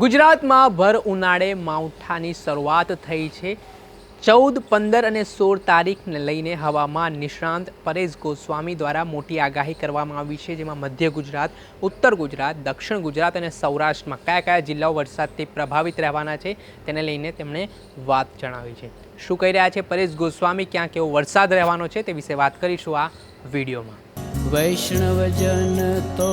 ગુજરાતમાં ભર ઉનાળે માવઠાની શરૂઆત થઈ છે. ચૌદ, પંદર અને સોળ તારીખને લઈને હવામાન નિષ્ણાંત પરેશ ગોસ્વામી દ્વારા મોટી આગાહી કરવામાં આવી છે, જેમાં મધ્ય ગુજરાત, ઉત્તર ગુજરાત, દક્ષિણ ગુજરાત અને સૌરાષ્ટ્રમાં કયા કયા જિલ્લાઓ વરસાદથી પ્રભાવિત રહેવાના છે તેને લઈને તેમણે વાત જણાવી છે. શું કહી રહ્યા છે પરેશ ગોસ્વામી? ક્યાં કેવો વરસાદ રહેવાનો છે તે વિશે વાત કરીશું આ વિડીયોમાં. વૈષ્ણવજન તો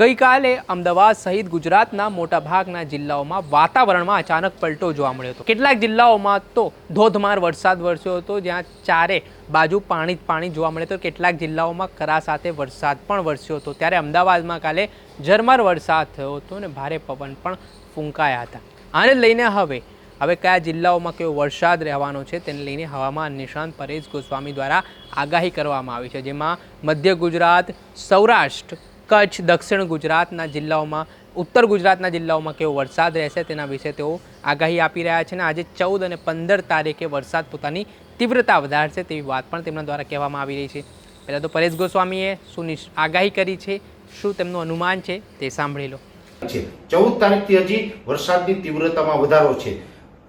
ગઈકાલે અમદાવાદ સહિત ગુજરાતના મોટાભાગના જિલ્લાઓમાં વાતાવરણમાં અચાનક પલટો જોવા મળ્યો હતો. કેટલાક જિલ્લાઓમાં તો ધોધમાર વરસાદ વરસ્યો હતો, જ્યાં ચારે બાજુ પાણી જ પાણી જોવા મળે તો કેટલાક જિલ્લાઓમાં કરા સાથે વરસાદ પણ વરસ્યો હતો. ત્યારે અમદાવાદમાં કાલે ઝરમર વરસાદ થયો હતો અને ભારે પવન પણ ફૂંકાયા હતા. આને લઈને હવે હવે કયા જિલ્લાઓમાં કેવો વરસાદ રહેવાનો છે તેને લઈને હવામાન નિષ્ણાંત પરેશ ગોસ્વામી દ્વારા આગાહી કરવામાં આવી છે, જેમાં મધ્ય ગુજરાત, સૌરાષ્ટ્ર કચ્છ, દક્ષિણ ગુજરાતના જિલ્લાઓમાં, ઉત્તર ગુજરાતના જિલ્લાઓમાં કેવો વરસાદ રહેશે તેના વિશે તેઓ આગાહી આપી રહ્યા છે અને આજે ચૌદ અને પંદર તારીખે વરસાદ પોતાની તીવ્રતા વધારશે તેવી વાત પણ તેમના દ્વારા કહેવામાં આવી રહી છે. પહેલાં તો પરેશ ગોસ્વામીએ શું આગાહી કરી છે, શું તેમનું અનુમાન છે તે સાંભળી લો. ચૌદ તારીખથી હજી વરસાદની તીવ્રતામાં વધારો છે.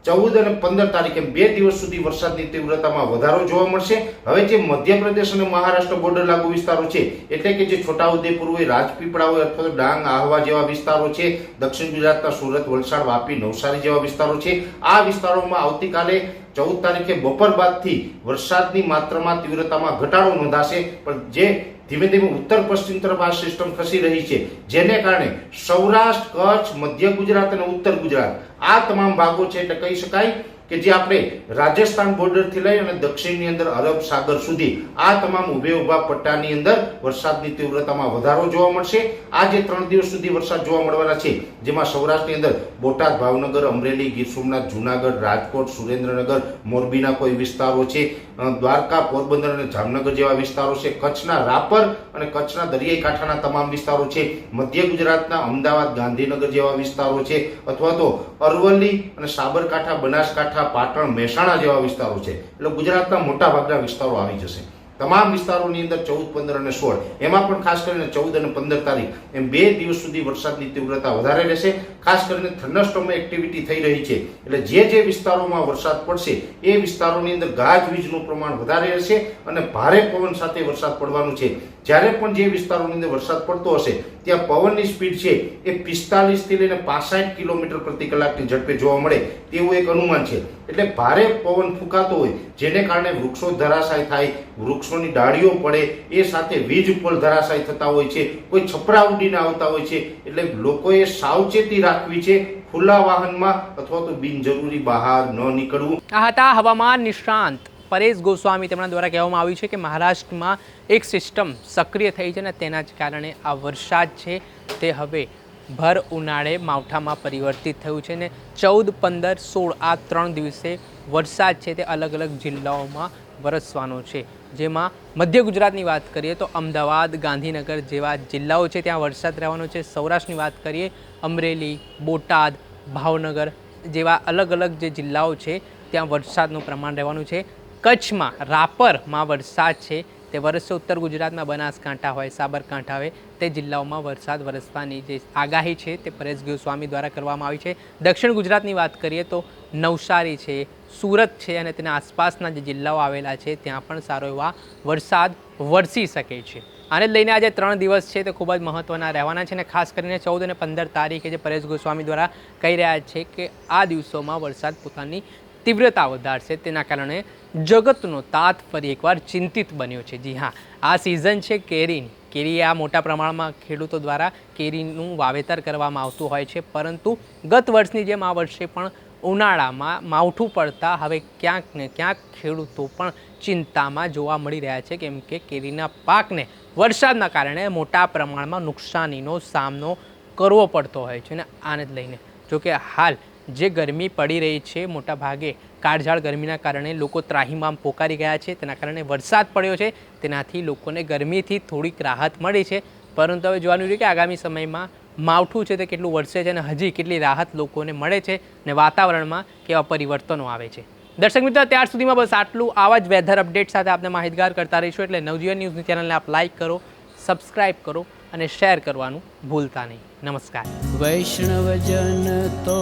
ચૌદ અને પંદર તારીખે બે દિવસ સુધી વરસાદની તીવ્રતામાં વધારો જોવા મળશે. હવે જે મધ્યપ્રદેશ અને મહારાષ્ટ્ર બોર્ડર લાગુ વિસ્તારો છે, એટલે કે જે છોટાઉદેપુર હોય રાજપીપળા હોય અથવા તો ડાંગ, આહવા જેવા વિસ્તારો છે, દક્ષિણ ગુજરાતના સુરત, વલસાડ, વાપી, નવસારી જેવા વિસ્તારો છે, આ વિસ્તારોમાં આવતીકાલે ચૌદ તારીખે બપોર બાદથી વરસાદની માત્રામાં તીવ્રતામાં ઘટાડો નોંધાશે. પણ જે ધીમે ધીમે ઉત્તર પશ્ચિમ તરફ આ સિસ્ટમ ખસી રહી છે, જેને કારણે સૌરાષ્ટ્ર, કચ્છ, મધ્ય ગુજરાત અને ઉત્તર ગુજરાત આ તમામ ભાગો છે એટલે કહી શકાય કે જે આપણે રાજસ્થાન બોર્ડરથી લઈ અને દક્ષિણની અંદર અરબ સાગર સુધી આ તમામ ઉભે ઊભા પટ્ટાની અંદર વરસાદની તીવ્રતામાં વધારો જોવા મળશે. આ જે ત્રણ દિવસ સુધી વરસાદ જોવા મળવાના છે, જેમાં સૌરાષ્ટ્રની અંદર બોટાદ, ભાવનગર, અમરેલી, ગીર સોમનાથ, જુનાગઢ, રાજકોટ, સુરેન્દ્રનગર, મોરબીના કોઈ વિસ્તારો છે. દ્વારકા, પોરબંદર અને જામનગર જેવા વિસ્તારો છે. કચ્છના રાપર અને કચ્છના દરિયાઈ કાંઠાના તમામ વિસ્તારો છે. મધ્ય ગુજરાતના અમદાવાદ, ગાંધીનગર જેવા વિસ્તારો છે. અથવા તો અરવલ્લી અને સાબરકાંઠા, બનાસકાંઠા, પાટણ, મહેસાણા જેવા વિસ્તારો છે. એટલે ગુજરાતના મોટાભાગના વિસ્તારો આવી જશે. તમામ વિસ્તારોની અંદર ચૌદ, પંદર અને સોળ. એમાં પણ ખાસ કરીને ચૌદ અને પંદર તારીખ એમ બે દિવસ સુધી વરસાદની તીવ્રતા વધારે રહેશે. ખાસ કરીને થર્નસ્ટોમ એક્ટિવિટી થઈ રહી છે. એટલે જે જે વિસ્તારોમાં વરસાદ પડશે, એ વિસ્તારોની અંદર ગાજવીજનું પ્રમાણ વધારે રહેશે અને ભારે પવન સાથે વરસાદ પડવાનું છે. જ્યારે પણ જે વિસ્તારોની અંદર વરસાદ પડતો હશે, ત્યાં પવનની સ્પીડ છે એ પિસ્તાલીસથી લઈને પાસઠ કિલોમીટર પ્રતિ કલાકની ઝડપે જોવા મળે તેવું એક અનુમાન છે. એટલે ભારે પવન ફૂંકાતો હોય, જેને કારણે વૃક્ષો ધરાશાય થાય, વૃક્ષોની ડાળીઓ પડે, એ સાથે વીજ ઉપર ધરાશાય થતા હોય છે, કોઈ છપરા ઉડીને આવતા હોય છે, એટલે લોકોએ સાવચેતી રાખવી છે, ખુલ્લા વાહનમાં અથવા તો બિનજરૂરી બહાર ન નીકળવું. આ હતા હવામાન નિષ્ણાંત પરેશ ગોસ્વામી, તેમના દ્વારા કહેવામાં આવ્યું છે કે મહારાષ્ટ્રમાં એક સિસ્ટમ સક્રિય થઈ છે અને તેના જ કારણે આ વરસાદ છે તે હવે ભર ઉનાળે માવઠામાં પરિવર્તિત થયું છે ને ચૌદ, પંદર, સોળ આ ત્રણ દિવસે વરસાદ છે તે અલગ અલગ જિલ્લાઓમાં વરસવાનો છે. જેમાં મધ્ય ગુજરાતની વાત કરીએ તો અમદાવાદ, ગાંધીનગર જેવા જિલ્લાઓ છે ત્યાં વરસાદ રહેવાનો છે. સૌરાષ્ટ્રની વાત કરીએ, અમરેલી, બોટાદ, ભાવનગર જેવા અલગ અલગ જે જિલ્લાઓ છે ત્યાં વરસાદનું પ્રમાણ રહેવાનું છે. કચ્છમાં રાપરમાં વરસાદ છે તે વરસશે ઉત્તર ગુજરાતમાં બનાસકાંઠા હોય, સાબરકાંઠા હોય, તે જિલ્લાઓમાં વરસાદ, વરસવાની જે આગાહી છે તે પરેશ ગોસ્વામી દ્વારા કરવામાં આવી છે. દક્ષિણ ગુજરાતની વાત કરીએ તો નવસારી છે, સુરત છે અને તેના આસપાસના જે જિલ્લાઓ આવેલા છે ત્યાં પણ સારો એવા વરસાદ વરસી શકે છે. આને લઈને આજે ત્રણ દિવસ છે તે ખૂબ જ મહત્ત્વના રહેવાના છે અને ખાસ કરીને ચૌદ અને પંદર તારીખે જે પરેશ ગોસ્વામી દ્વારા કહી રહ્યા છે કે આ દિવસોમાં વરસાદ પોતાની તીવ્રતા વધારશે. તેના કારણે જગતનો તાત ફરી એકવાર ચિંતિત બન્યો છે. જી હા, આ સિઝન છે કેરીની. કેરી આ મોટા પ્રમાણમાં ખેડૂતો દ્વારા કેરીનું વાવેતર કરવામાં આવતું હોય છે. પરંતુ ગત વર્ષની જેમ આ વર્ષે પણ ઉનાળામાં માવઠું પડતા હવે ક્યાંક ને ક્યાંક ખેડૂતો પણ ચિંતામાં જોવા મળી રહ્યા છે. કેમ કે કેરીના પાકને વરસાદના કારણે મોટા પ્રમાણમાં નુકસાનીનો સામનો કરવો પડતો હોય છે. અને આને લઈને જોકે હાલ જે ગરમી પડી રહી છે, મોટા ભાગે કાળઝાળ ગરમીના કારણે લોકો ત્રાહીમામ પોકારી ગયા છે, તેના કારણે વરસાદ પડ્યો છે, તેનાથી લોકોને ગરમીથી થોડીક રાહત મળી છે. પરંતુ હવે જોવાનું રહ્યું કે આગામી સમયમાં માવઠું છે તે કેટલું વરસે છે અને હજી કેટલી રાહત લોકોને મળે છે ને વાતાવરણમાં કેવા પરિવર્તનો આવે છે. દર્શક મિત્રો, ત્યાર સુધીમાં બસ આટલું. આવા જ વેધર અપડેટ સાથે આપણે માહિતગાર કરતા રહીશું. એટલે નવજીવન ન્યૂઝની ચેનલને આપ લાઇક કરો સબસ્ક્રાઇબ કરો અને શેર કરવાનું ભૂલતા નહીં. નમસ્કાર. વૈષ્ણવજન તો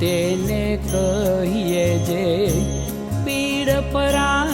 તેને કહીએ જે પીડ પરા